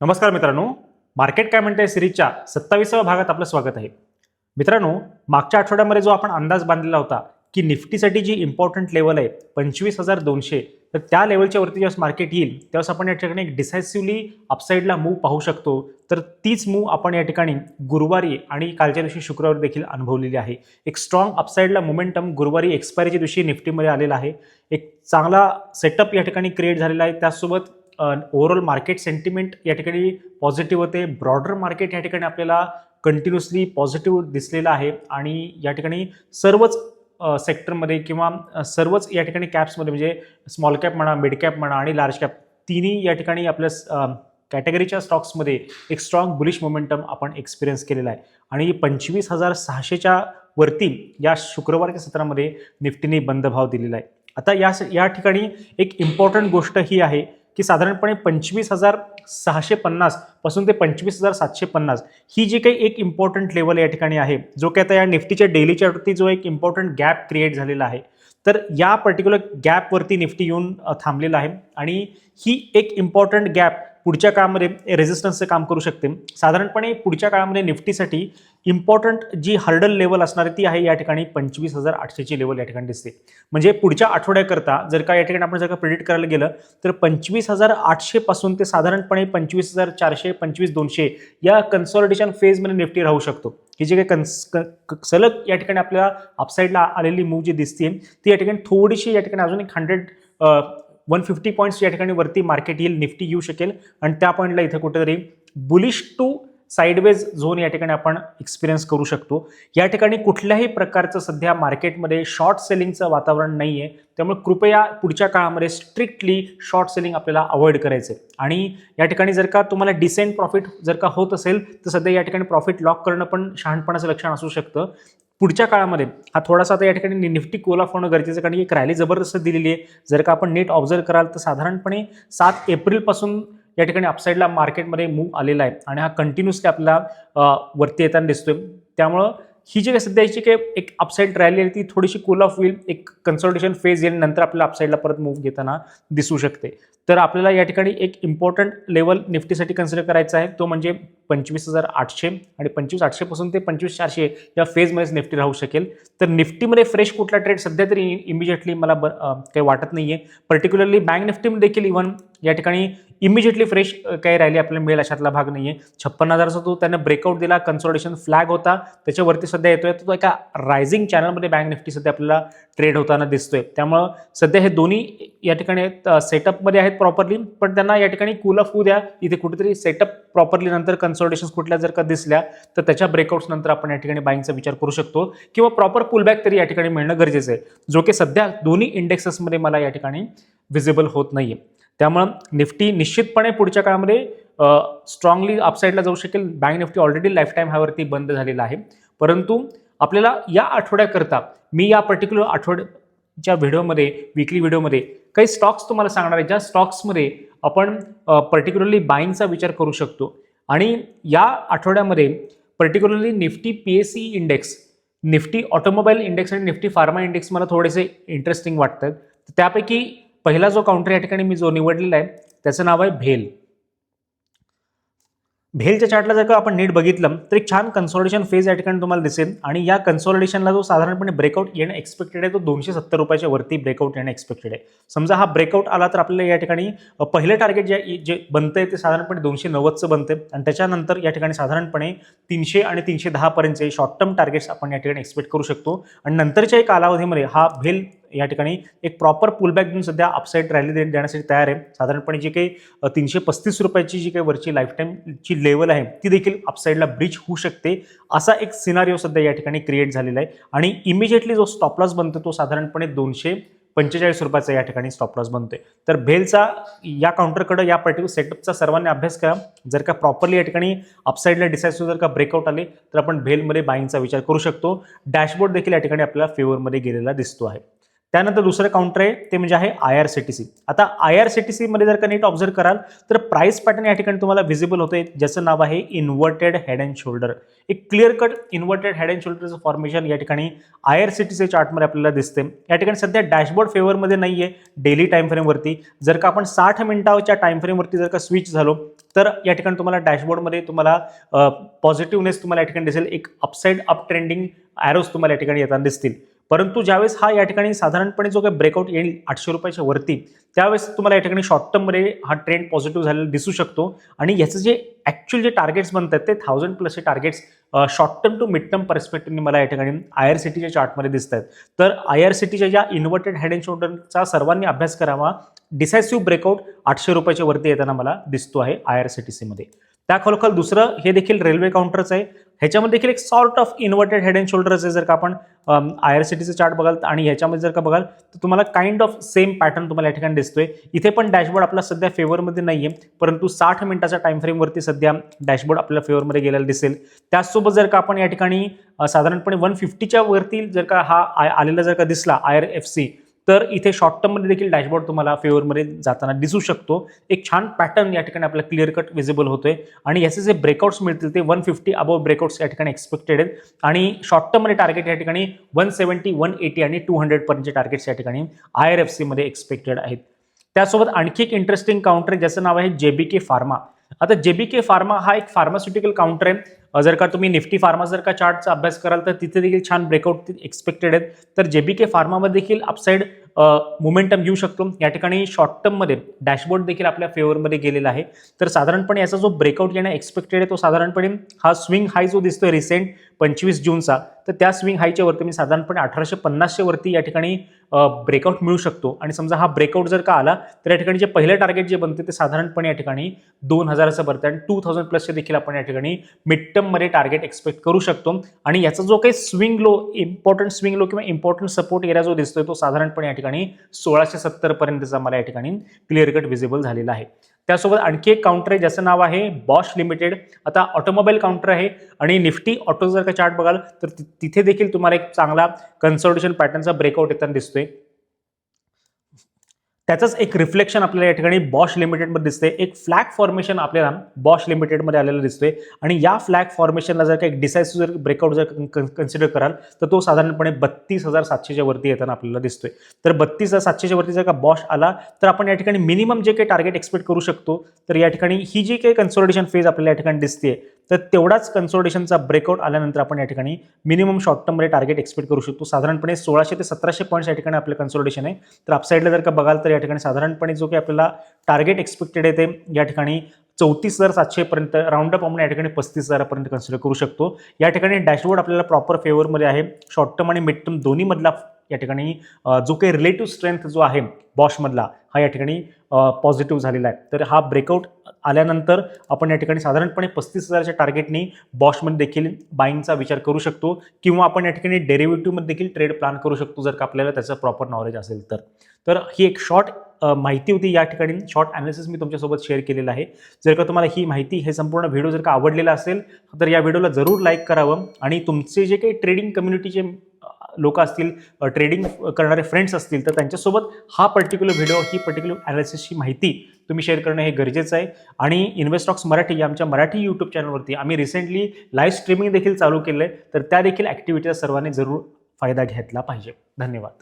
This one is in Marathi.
नमस्कार मित्रांनो. मार्केट काय म्हणते सिरीजच्या सत्तावीसाव्या भागात आपलं स्वागत आहे. मित्रांनो मागच्या आठवड्यामध्ये जो आपण अंदाज बांधलेला होता की निफ्टीसाठी जी इम्पॉर्टंट लेवल आहे पंचवीस हजार दोनशे तर त्या लेवलच्या वरती जेव्हा मार्केट येईल तेव्हाच आपण या ठिकाणी एक डिसायसिव्हली अपसाईडला मूव पाहू शकतो. तर तीच मूव आपण या ठिकाणी गुरुवारी आणि कालच्या दिवशी शुक्रवारी देखील अनुभवलेली आहे. एक स्ट्रॉंग अपसाईडला मोमेंटम गुरुवारी एक्सपायरीच्या दिवशी निफ्टीमध्ये आलेला आहे. एक चांगला सेटअप या ठिकाणी क्रिएट झालेला आहे. त्यासोबत ओव्हरऑल मार्केट सेंटिमेंट या ठिकाणी पॉझिटिव्ह होते. ब्रॉडर मार्केट या ठिकाणी आपल्याला कंटिन्युअसली पॉझिटिव्ह दिसलेलं आहे. आणि या ठिकाणी सर्वच सेक्टरमध्ये किंवा सर्वच या ठिकाणी कॅप्समध्ये म्हणजे स्मॉल कॅप म्हणा मिड कॅप म्हणा आणि लार्ज कॅप तिन्ही या ठिकाणी आपल्या कॅटेगरीच्या स्टॉक्समध्ये एक स्ट्रॉंग बुलिश मोमेंटम आपण एक्सपिरियन्स केलेला आहे. आणि पंचवीस हजार सहाशेच्या वरती या शुक्रवारच्या सत्रामध्ये निफ्टीने बंद भाव दिलेला आहे. आता या या ठिकाणी एक इम्पॉर्टंट गोष्ट ही आहे की साधारणपणे पंचवीस हजार सहाशे पन्नासपासून ते पंचवीस हजार सातशे पन्नास ही जी काही एक इम्पॉर्टंट लेवल या ठिकाणी आहे जो की आता या निफ्टीच्या डेलीच्या वरती जो एक इम्पॉर्टंट गॅप क्रिएट झालेला आहे तर या पर्टिक्युलर गॅपवरती निफ्टी येऊन थांबलेला आहे आणि ही एक इम्पॉर्टंट गॅप पुढच्या काळामध्ये रेझिस्टन्सचं काम करू शकते साधारणपणे पुढच्या काळामध्ये निफ्टीसाठी इम्पॉर्टंट जी हर्डल लेवल असणार आहे ती आहे या ठिकाणी पंचवीस हजार आठशेची लेवल या ठिकाणी दिसते. म्हणजे पुढच्या आठवड्याकरता जर का या ठिकाणी आपण जर का प्रिडिक्ट करायला गेलं तर पंचवीस हजार आठशेपासून ते साधारणपणे पंचवीस हजार चारशे पंचवीस दोनशे या कन्सॉलिडेशन फेजमध्ये निफ्टी राहू शकतो. ही जी काही कन्स क- सलग या ठिकाणी आपल्याला अपसाईडला आलेली मूव जी दिसते ती या ठिकाणी थोडीशी या ठिकाणी अजून एक हंड्रेड वन फिफ्टी पॉईंट्स या ठिकाणी वरती मार्केट येईल निफ्टी येऊ शकेल. आणि त्या पॉईंटला इथं कुठेतरी बुलिश टू साईडवेज झोन या ठिकाणी आपण एक्सपिरियन्स करू शकतो. या ठिकाणी कुठल्याही प्रकारचं सध्या मार्केटमध्ये शॉर्ट सेलिंगचं वातावरण नाही आहे त्यामुळे कृपया पुढच्या काळामध्ये स्ट्रिक्टली शॉर्ट सेलिंग आपल्याला अवॉइड करायचं आहे आणि या ठिकाणी जर का तुम्हाला डिसेंट प्रॉफिट जर का होत असेल तर सध्या या ठिकाणी प्रॉफिट लॉक करणं पण शहाणपणाचं लक्षण असू शकतं. पुढच्या काळामध्ये हा थोडासा आता या ठिकाणी निफ्टी कोलाफ होणं गरजेचं कारण एक रॅली जबरदस्त दिलेली आहे. जर का आपण नीट ऑब्झर्व कराल तर साधारणपणे सात एप्रिलपासून या ठिकाणी अपसाईडला मार्केटमध्ये मूव आलेला आहे. आणि हा कंटिन्युअसली आपल्याला वरती येताना दिसतोय. त्यामुळं ही जी काही सध्याची काही एक अपसाईड रॅली आहे ती थोडीशी कूल ऑफ होईल. एक कन्सल्टेशन फेज येईल नंतर आपल्याला अपसाईडला परत मूव्ह घेताना दिसू शकते. तर आपल्याला या ठिकाणी एक इम्पॉर्टंट लेवल निफ्टीसाठी कन्सिडर करायचा आहे. तो म्हणजे पंचवीस हजार आठशे आणि पंचवीस आठशेपासून ते पंचवीस चारशे या फेजमध्येच निफ्टी राहू शकेल. तर निफ्टीमध्ये फ्रेश कुठला ट्रेड सध्या तरी इमिजिएटली मला ब काही वाटत नाही आहे पर्टिक्युलरली बँक निफ्टीमध्ये देखील इव्हन या ठिकाणी इमिजिएटली फ्रेश काही रॅली आपल्याला मिळेल अशातला भाग नाही आहे छप्पन हजारचा तो त्यानं ब्रेकआउट दिला कन्सोल्टेशन फ्लॅग होता. त्याच्यावरती सध्या येतोय. तर तो एका रायझिंग चॅनलमध्ये बँक निफ्टी सध्या आपल्याला ट्रेड होताना दिसतोय. त्यामुळं सध्या हे दोन्ही या ठिकाणी सेटअपमध्ये आहेत प्रॉपरली पण त्यांना या ठिकाणी कूल ऑफ होऊ द्या. इथे कुठेतरी सेटअप प्रॉपरली नंतर कन्सल्टेशन कुठल्या जर का दिसल्या तर त्याच्या ब्रेकआउट्स नंतर आपण या ठिकाणी बाईंगचा विचार करू शकतो. किंवा प्रॉपर पुलबॅक तरी या ठिकाणी मिळणं गरजेचं आहे. जो की सध्या दोन्ही इंडेक्सेसमध्ये मला या ठिकाणी विजिबल होत नाहीये. त्यामुळं निफ्टी निश्चितपणे पुढच्या काळामध्ये स्ट्रॉंगली अपसाईडला जाऊ शकेल. Bank Nifty already life time ह्यावरती बंद झालेला आहे. परंतु आपल्याला या आठवड्याकरता मी या पर्टिक्युलर आठवड्याच्या व्हिडिओमध्ये विकली व्हिडिओमध्ये काही स्टॉक्स तुम्हाला सांगणार आहे. ज्या स्टॉक्समध्ये आपण पर्टिक्युलरली बाईंगचा विचार करू शकतो. आणि या आठवड्यामध्ये particularly Nifty P S C index Nifty automobile index आणि निफ्टी फार्मा इंडेक्स मला थोडेसे इंटरेस्टिंग वाटतात. त्यापैकी पहिला जो काउंटर या ठिकाणी मी जो निवडलेला आहे त्याचं नाव आहे भेल. भेलच्या चार्टला जर का आपण नीट बघितलं तर एक छान कन्सॉलिडेशन फेज या ठिकाणी तुम्हाला दिसेल. आणि या कन्सॉलिडेशनला जो साधारणपणे ब्रेकआउट येणं एक्सपेक्टेड आहे तो दोनशे सत्तर रुपयाच्या वरती ब्रेकआउट येणं एक्सपेक्टेड आहे. समजा हा ब्रेकआउट आला तर आपल्याला या ठिकाणी पहिलं टार्गेट जे जे बनतंय ते साधारणपणे दोनशे नव्वदचं बनतंय. आणि त्याच्यानंतर या ठिकाणी साधारणपणे तीनशे आणि तीनशे दहापर्यंतचे शॉर्ट टर्म टार्गेट्स आपण या ठिकाणी एक्सपेक्ट करू शकतो. आणि नंतरच्या एक कालावधीमध्ये हा भेल या ठिकाणी एक प्रॉपर पुलबॅक देऊन सध्या अपसाईड रॅली दे देण्यासाठी तयार आहे. साधारणपणे जी काही तीनशे पस्तीस रुपयाची जी काही वरची लाईफ टाईमची लेवल आहे ती देखील अपसाईडला ब्रिज होऊ शकते. असा एक सिनारिओ सध्या या ठिकाणी क्रिएट झालेला आहे. आणि इमिजिएटली जो स्टॉपलॉस बनतो तो साधारणपणे दोनशे पंचेचाळीस रुपयाचा या ठिकाणी स्टॉपलॉस बनतोय. तर भेलचा या काउंटरकडे या पर्टिक्युलर सेटअपचा सर्वांनी अभ्यास करा. जर का प्रॉपरली या ठिकाणी अपसाईडला डिसाईड जर का ब्रेकआउट आले तर आपण भेलमध्ये बाईंगचा विचार करू शकतो. डॅशबोर्ड देखील या ठिकाणी आपल्याला फेवरमध्ये गेलेला दिसतो आहे. त्यानंतर दुसरं काउंटर आहे ते म्हणजे आहे I R C T C आता आय आर सी टी सीमध्ये जर का नीट ऑब्झर्व कराल तर प्राइस पॅटर्न या ठिकाणी तुम्हाला व्हिजिबल होते ज्याचं नाव आहे इन्व्हर्टेड हेड अँड शोल्डर एक clear cut inverted head and शोल्डरचं formation या ठिकाणी I R C T C चार्टमध्ये आपल्याला दिसते या ठिकाणी सध्या डॅशबोर्ड फेवरमध्ये नाही आहे डेली टाईम फ्रेमवरती जर का आपण साठ मिनिटाच्या टाईम फ्रेमवरती जर का स्विच झालो तर या ठिकाणी तुम्हाला डॅशबोर्डमध्ये तुम्हाला पॉझिटिव्हनेस तुम्हाला या ठिकाणी दिसेल. एक अपसाईड अप ट्रेंडिंग ॲरोज तुम्हाला या ठिकाणी येताना दिसतील. परंतु ज्यावेळेस हा या ठिकाणी साधारणपणे जो काही ब्रेकआउट येईल आठशे रुपयाच्या वरती त्यावेळेस तुम्हाला या ठिकाणी शॉर्ट टर्ममध्ये हा ट्रेंड पॉझिटिव्ह झालेला दिसू शकतो. आणि याचं जे ॲक्च्युअल जे टार्गेट्स बनतात ते thousand प्लसचे targets short term to mid term पर्स्पेक्टिव्हने मला या ठिकाणी आय आर सी टीच्या चार्टमध्ये दिसत आहेत तर आय आर सी टीच्या ज्या इन्व्हर्टेड हॅड अँड शोल्डरचा सर्वांनी अभ्यास करावा डिसायसिव्ह ब्रेकआउट आठशे रुपयाच्या वरती येताना मला दिसतो आहे आय आर सी टी सीमध्ये त्याखोलखल दुसरं हे देखील रेल्वे काउंटरच आहे. ह्याच्यामध्ये देखील एक sort of inverted head and शोल्डरच आहे जर का आपण आय आर सी टीचं चार्ट बघाल आणि ह्याच्यामध्ये जर का बघाल तर तुम्हाला काइंड ऑफ सेम पॅटर्न तुम्हाला या ठिकाणी दिसतोय. इथे पण डॅशबोर्ड आपला सध्या फेवरमध्ये नाही आहे परंतु साठ मिनिटाच्या टाइम फ्रेमवरती सध्या डॅशबोर्ड आपल्या फेवरमध्ये गेलेला दिसेल. त्याचसोबत जर का आपण या ठिकाणी साधारणपणे वन फिफ्टीच्या वरती जर का हा आय आलेला जर का दिसला आय आर एफ सी तर इथे शॉर्ट टर्ममध्ये देखील डॅशबोर्ड तुम्हाला फेवरमध्ये जाताना दिसू शकतो. एक छान पॅटर्न या ठिकाणी आपल्याला क्लिअर कट विजिबल होतोय. आणि याचे जे ब्रेकआउट्स मिळतील ते वन फिफ्टी अबव ब्रेकआउट्स या ठिकाणी एक्सपेक्टेड आहेत. आणि शॉर्ट टर्ममध्ये टार्गेट या ठिकाणी वन सेव्हन्टी वन एटी आणि टू हंड्रेड पर्यंतचे टार्गेट्स या ठिकाणी आय आर एफ सीमध्ये एक्सपेक्टेड आहेत. त्यासोबत आणखी एक इंटरेस्टिंग काउंटर ज्याचं नाव आहे जेबीके फार्मा आता जेबीके फार्मा हा एक फार्मास्युटिकल काउंटर आहे. जर का तुम्ही निफ्टी फार्मा जर का चार्टचा अभ्यास कराल तर तिथे देखील छान ब्रेकआउट एक्सपेक्टेड आहेत. तर जेबीके फार्मामध्ये देखील अपसाईड मोमेंटम घेऊ शकतो. या ठिकाणी शॉर्ट टर्ममध्ये डॅशबोर्ड देखील आपल्या फेवरमध्ये गेलेला आहे. तर साधारणपणे याचा जो ब्रेकआउट येणं एक्सपेक्टेड आहे तो साधारणपणे हा स्विंग हाय जो दिसतोय रिसेंट पंचवीस जूनचा तर त्या स्विंग हायच्या वरती मी साधारणपणे अठराशे पन्नासच्या वरती या ठिकाणी ब्रेकआउट मिळू शकतो. आणि समजा हा ब्रेकआउट जर का आला तर या ठिकाणी जे पहिलं टार्गेट जे बनते ते साधारणपणे या ठिकाणी दोन हजाराचं बनतं आणि टू थाउजंड प्लसचे देखील आपण या ठिकाणी मिड टर्ममध्ये टार्गेट एक्सपेक्ट करू शकतो. आणि याचा जो काही swing low important swing low किंवा इम्पॉर्टंट सपोर्ट एरिया जो दिसतोय तो साधारणपणे या ठिकाणी सोळाशे सत्तर पर्यंतचा मला या ठिकाणी क्लिअर कट विजिबल झालेला आहे. त्यासोबत आणखी एक काउंटर आहे ज्याचं नाव आहे बॉश लिमिटेड आता ऑटोमोबाईल काउंटर आहे आणि निफ्टी ऑटो जर का चार्ट बघाल तर तिथे देखील तुम्हाला एक चांगला कन्सल्टेशन पॅटर्नचा ब्रेकआउट येताना दिसतोय. त्याचंच एक रिफ्लेक्शन आपल्याला या ठिकाणी बॉश लिमिटेडमध्ये दिसते एक फ्लॅग फॉर्मेशन आपल्याला बॉश लिमिटेडमध्ये आलेलं दिसतोय. आणि या फ्लॅग फॉर्मेशनला जर का एक डिसायसिव्ह जर ब्रेकआउट जर कन्सिडर कराल तर तो साधारणपणे बत्तीस हजार सातशेच्या वरती येताना आपल्याला दिसतोय. तर बत्तीस हजार सातशेच्या वरती जर का बॉश आला तर आपण या ठिकाणी मिनिमम जे काही टार्गेट एक्सपेक्ट करू शकतो तर या ठिकाणी ही जी काही कन्सोलिडेशन फेज आपल्याला या ठिकाणी दिसते तर तेवढाच कन्सोलिडेशनचा ब्रेकआउट आल्यानंतर आपण या ठिकाणी मिनिमम शॉर्ट टर्ममध्ये टार्गेट एक्सपेक्ट करू शकतो. साधारणपणे सोळाशे ते सतराशे पॉईंट्स या ठिकाणी आपलं कन्सोलिडेशन आहे. तर अपसाईडला जर का बघाल तर या ठिकाणी साधारणपणे जो की आपल्याला टार्गेट एक्सपेक्टेड आहे ते या ठिकाणी चौतीस हजार सातशेपर्यंत राऊंड अप आपण या ठिकाणी पस्तीस हजारापर्यंत कन्सिडर करू शकतो. या ठिकाणी डॅशबोर्ड आपल्याला प्रॉपर फेवरमध्ये आहे. शॉर्ट टर्म आणि मिड टर्म दोन्हीमधला या ठिकाणी जो काही रिलेटिव्ह स्ट्रेंथ जो आहे बॉशमधला हा या ठिकाणी पॉझिटिव्ह झालेला आहे. तर हा ब्रेकआउट आल्यानंतर आपण या ठिकाणी साधारणपणे पस्तीस हजारच्या टार्गेटनी बॉशमध्ये देखील बाईंगचा विचार करू शकतो किंवा आपण या ठिकाणी डेरिव्हेटिव्हमध्ये देखील ट्रेड प्लॅन करू शकतो जर का आपल्याला त्याचं प्रॉपर नॉलेज असेल तर. तर ही एक शॉर्ट माहिती होती या ठिकाणी. शॉर्ट अनालिसिस मी तुमच्यासोबत शेअर केलेलं आहे. जर का तुम्हाला ही माहिती हे संपूर्ण व्हिडिओ जर का आवडलेला असेल तर या व्हिडिओला जरूर लाईक करावं आणि तुमचे जे काही ट्रेडिंग कम्युनिटीचे लोक असतील ट्रेडिंग करणारे फ्रेंड्स असतील तर त्यांच्यासोबत हा पर्टिक्युलर व्हिडिओ ही पर्टिक्युलर अनालिसिसची माहिती तुम्ही शेअर करणं हे गरजेचं आहे. आणि इन्व्हेस्टॉक्स मराठी या आमच्या मराठी यूट्यूब चॅनलवरती आम्ही रिसेंटली लाईव्ह स्ट्रीमिंग देखील चालू केलं आहे तर त्या देखील ॲक्टिव्हिटीचा सर्वांनी जरूर फायदा घेतला पाहिजे. धन्यवाद.